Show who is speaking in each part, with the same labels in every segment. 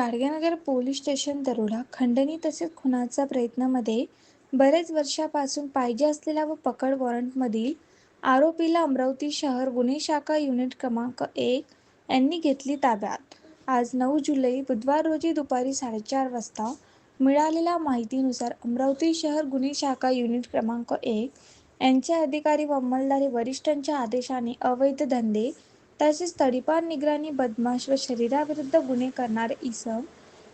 Speaker 1: Gadgenagar police station दरोडा खंडणी तसेच खुनाचा प्रयत्नामध्ये बरेच वर्षापासून पाहिजे असलेल्या व पकड वॉरंटमधील आरोपीला अमरावती शहर गुन्हे शाखा युनिट क्रमांक एक यांनी घेतली ताब्यात. आज नऊ जुलै बुधवार रोजी दुपारी साडेचार वाजता मिळालेल्या माहितीनुसार अमरावती शहर गुन्हे शाखा युनिट क्रमांक एक यांचे अधिकारी व अंमलदारी वरिष्ठांच्या आदेशाने अवैध धंदे तसेच तडीपार निगराणी बदमाश व शरीराविरुद्ध गुन्हे करणारे इसम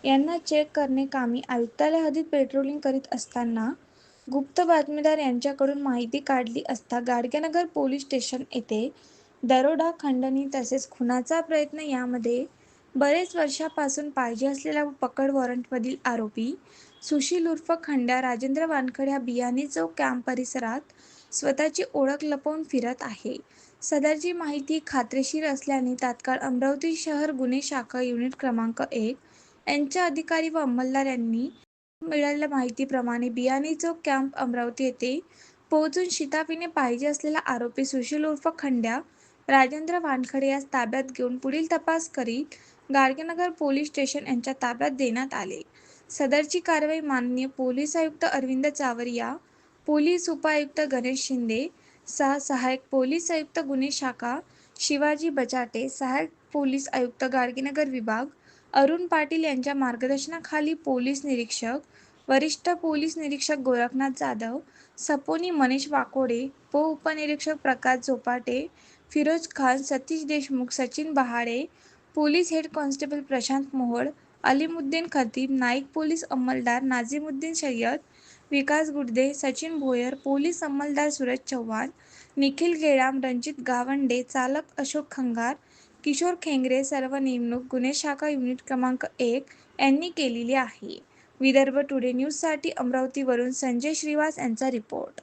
Speaker 1: यांना चेक करणे कामी आयुक्तालय हद्दीत पेट्रोलिंग करीत असताना गुप्त बातमीदार यांच्याकडून माहिती काढली असता गाडगेनगर पोलीस स्टेशन येथे दरोडा खंडणी तसेच खुनाचा प्रयत्न यामध्ये बरेच वर्षापासून पाहिजे असलेल्या व पकड वॉरंटमधील आरोपी सुशील उर्फ खंड्या राजेंद्र वानखड ह्या बियाणी चौक कॅम्प परिसरात स्वतःची ओळख लपवून फिरत आहे. सदरची माहिती खात्रीशीर असल्याने तात्काळ अमरावती शहर गुन्हे शाखा युनिट क्रमांक एक यांच्या अधिकारी व अंमलदार यांनी मिळालेल्या माहितीप्रमाणे बियाणे चौक कॅम्प अमरावती येथे पोहोचून शिताफीने पाहिजे असलेला आरोपी सुशील उर्फ खंड्या राजेंद्र वानखडे यास ताब्यात घेऊन पुढील तपास करीत गाडगेनगर पोलीस स्टेशन यांच्या ताब्यात देण्यात आले. सदरची कारवाई माननीय पोलीस आयुक्त अरविंद चावरिया पोलीस उपायुक्त गणेश शिंदे सह सहायक पोलीस आयुक्त गुन्हे शाखा शिवाजी बचाटे सहायक पोलीस आयुक्त गाडगेनगर विभाग अरुण पाटील यांच्या मार्गदर्शनाखाली पोलीस निरीक्षक वरिष्ठ पोलीस निरीक्षक गोरखनाथ जाधव सपोनी मनीष वाकोडे पो उपनिरीक्षक Prakash Zopate Firoz Khan Satish Deshmukh Sachin Bahade police head constable Prashant Mohol Alimuddin Khatib Naik police अंमलदार Nazimuddin Syed Vikas Gudde Sachin Bhoyar police अंमलदार सूरज चव्हाण निखिल गेडाम रणजित गावंडे चालक अशोक खंगार किशोर खेंगरे सर्व नेमणूक गुन्हे शाखा युनिट क्रमांक एक यांनी केलेली आहे. विदर्भ टुडे न्यूजसाठी अमरावतीवरून संजय श्रीवास यांचा रिपोर्ट.